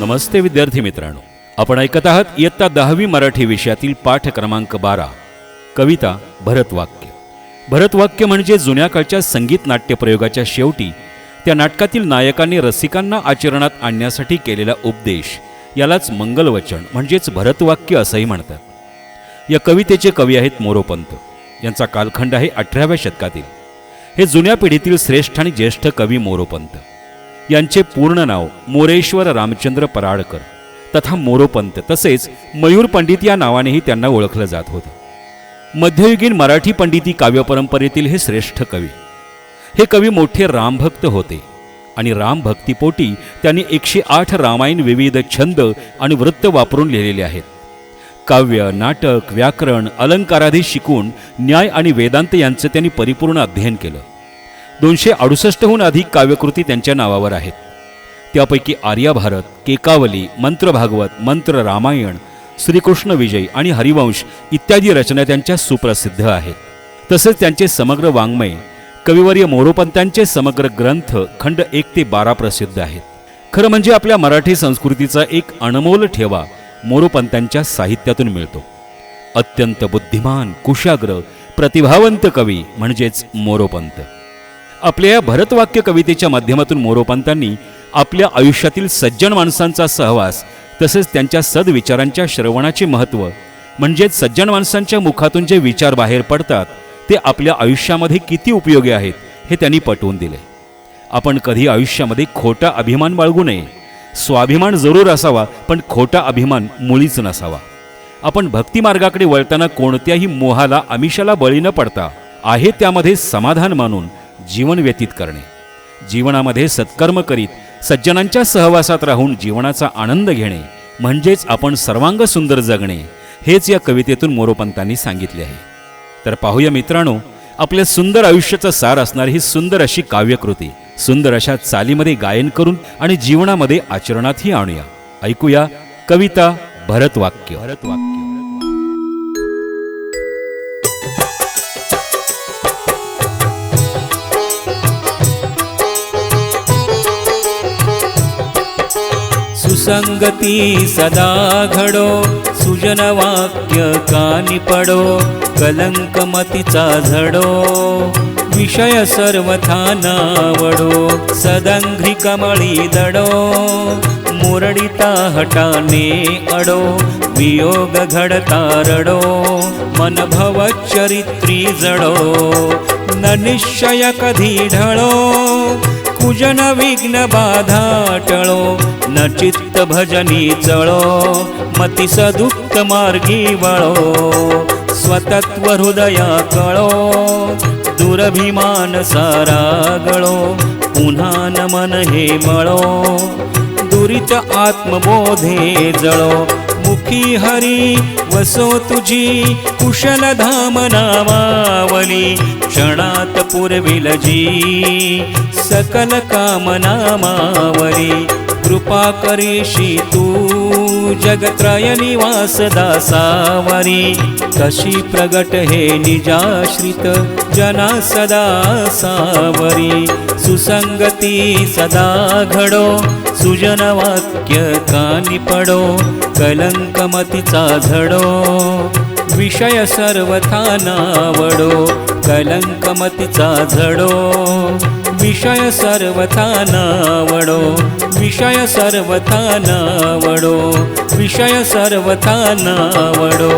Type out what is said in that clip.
नमस्ते विद्यार्थी मित्रांनो. आपण ऐकत आहात इयत्ता दहावी मराठी विषयातील पाठ क्रमांक बारा कविता भरतवाक्य भरतवाक्य म्हणजे जुन्या काळच्या संगीत नाट्य प्रयोगाच्या शेवटी त्या नाटकातील नायकांनी रसिकांना आचरणात आणण्यासाठी केलेला उपदेश यालाच मंगलवचन म्हणजेच भरतवाक्य असंही म्हणतात. या कवितेचे कवी आहेत मोरोपंत. यांचा कालखंड आहे अठराव्या शतकातील. हे जुन्या पिढीतील श्रेष्ठ आणि ज्येष्ठ कवी मोरोपंत. यांचे पूर्ण नाव मोरेश्वर रामचंद्र पराडकर तथा मोरोपंत तसेच मयूर पंडित या नावानेही त्यांना ओळखलं जात होतं. मध्ययुगीन मराठी पंडिती काव्यपरंपरेतील हे श्रेष्ठ कवी. हे कवी मोठे रामभक्त होते आणि रामभक्तीपोटी त्यांनी एकशे आठ रामायण विविध छंद आणि वृत्त वापरून लिहिलेले आहेत. काव्य नाटक व्याकरण अलंकाराधी शिकून न्याय आणि वेदांत यांचं त्यांनी परिपूर्ण अध्ययन केलं. दोनशे अडुसष्टहून अधिक काव्यकृती त्यांच्या नावावर आहेत. त्यापैकी आर्याभारत केकावली मंत्र भागवत मंत्र रामायण श्रीकृष्ण विजय आणि हरिवंश इत्यादी रचना त्यांच्या सुप्रसिद्ध आहेत. तसेच त्यांचे समग्र वाङ्मय कविवर्य मोरोपंतांचे समग्र ग्रंथ खंड एक ते बारा प्रसिद्ध आहेत. खरं म्हणजे आपल्या मराठी संस्कृतीचा एक अनमोल ठेवा मोरोपंतांच्या साहित्यातून मिळतो. अत्यंत बुद्धिमान कुशाग्र प्रतिभावंत कवी म्हणजेच मोरोपंत. आपल्या या भरतवाक्य कवितेच्या माध्यमातून मोरोपंतांनी आपल्या आयुष्यातील सज्जन माणसांचा सहवास तसेच त्यांच्या सद्विचारांच्या श्रवणाचे महत्त्व म्हणजेच सज्जन माणसांच्या मुखातून जे विचार बाहेर पडतात ते आपल्या आयुष्यामध्ये किती उपयोगी आहेत हे त्यांनी पटवून दिले. आपण कधी आयुष्यामध्ये खोटा अभिमान बाळगू नये. स्वाभिमान जरूर असावा पण खोटा अभिमान मुळीच नसावा. आपण भक्तिमार्गाकडे वळताना कोणत्याही मोहाला आमिषाला बळी न पडता आहे त्यामध्ये समाधान मानून जीवन व्यतीत करणे. जीवनामध्ये सत्कर्म करीत सज्जनांच्या सहवासात राहून जीवनाचा आनंद घेणे म्हणजेच आपण सर्वांग सुंदर जगणे हेच या कवितेतून मोरोपंतांनी सांगितले आहे. तर पाहूया मित्रांनो आपल्या सुंदर आयुष्याचा सार असणारी ही सुंदर अशी काव्यकृती सुंदर अशा चालीमध्ये गायन करून आणि जीवनामध्ये आचरणातही आणूया. ऐकूया कविता भरतवाक्य. भरतवाक्य सुसंगती सदा घडो सुजन वाक्य कानी पडो कलंक मतीचा झडो. विषय सर्वथा नावडो सदंघ्री कमळी दडो. मुरडिता हटाने अडो वियोग घडता रडो मन भव चरित्री जडो. न निश्चय कधी ढळो कुजन विघ्न बाधा टळो न चित्त भजनी चळो मती सदुक्त मार्गी वळो स्वतत्व हृदया कळो दुरभिमान सारा गळो पुन्हा न मन हे मळो दुरित आत्मबोधे जळो. मुखी हरी वसो तुझी कुशल धाम नामावली क्षणात पुरविल जी सकल कामनामावली कृपा करीशी तू जगत्रय निवास दासावरी कशी प्रगट हे निजाश्रित जना सदा सावरी सुसंगती सदा घडो सुजन वाक्य कानी पडो कलंकमतीचा झडो विषय सर्वथा नावडो कलंकमतीचा झडो विषय सर्वथा नावडो विषय सर्वथा नावडो विषय सर्वथा नावडो